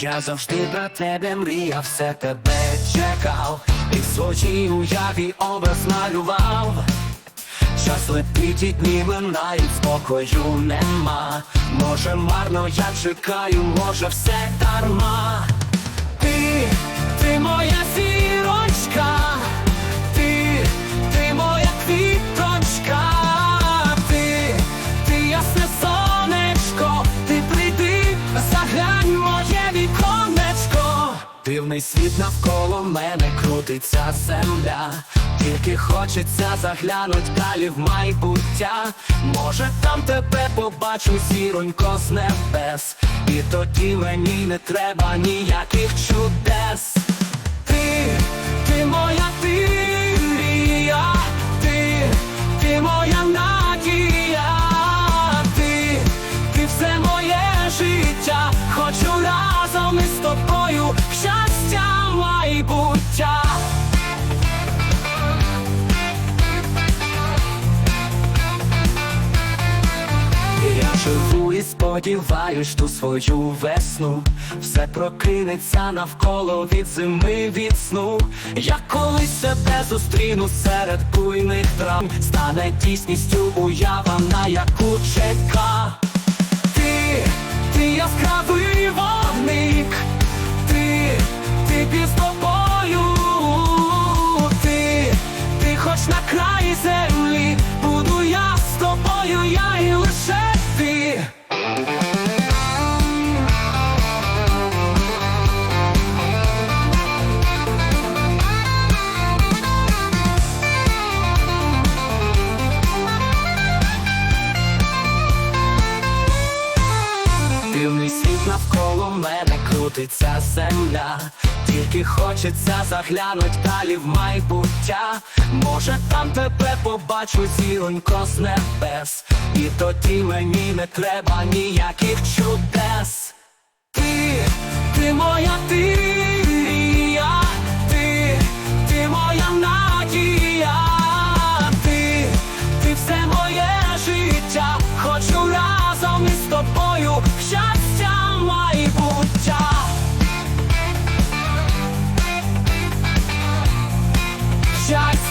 Я завжди про тебе мріяв, все тебе чекав, і в своїй уяві образ малював. Час летить і дні минають, спокою нема. Може марно я чекаю, може все дарма. Ти, Дивний світ навколо мене крутиться земля, тільки хочеться заглянуть далі в майбуття. Може там тебе побачу, зіронько з небес, і тоді мені не треба ніяких чудес. Живу і сподіваюсь ту свою весну, все прокинеться навколо від зими від сну. Я колись себе зустріну серед буйних трав, стане дійсністю уява, на яку чека. Ти, ти яскравий вогник, ти, ти під тобою, ти, ти хоч на краї землі, буду я з тобою, я і лише ти. Навколо мене крутиться земля, тільки хочеться заглянуть далі в майбуття. Може там тебе побачу зіронько з небес, і тоді мені не треба ніяких чудес. Ти, ти моя ти, Shot.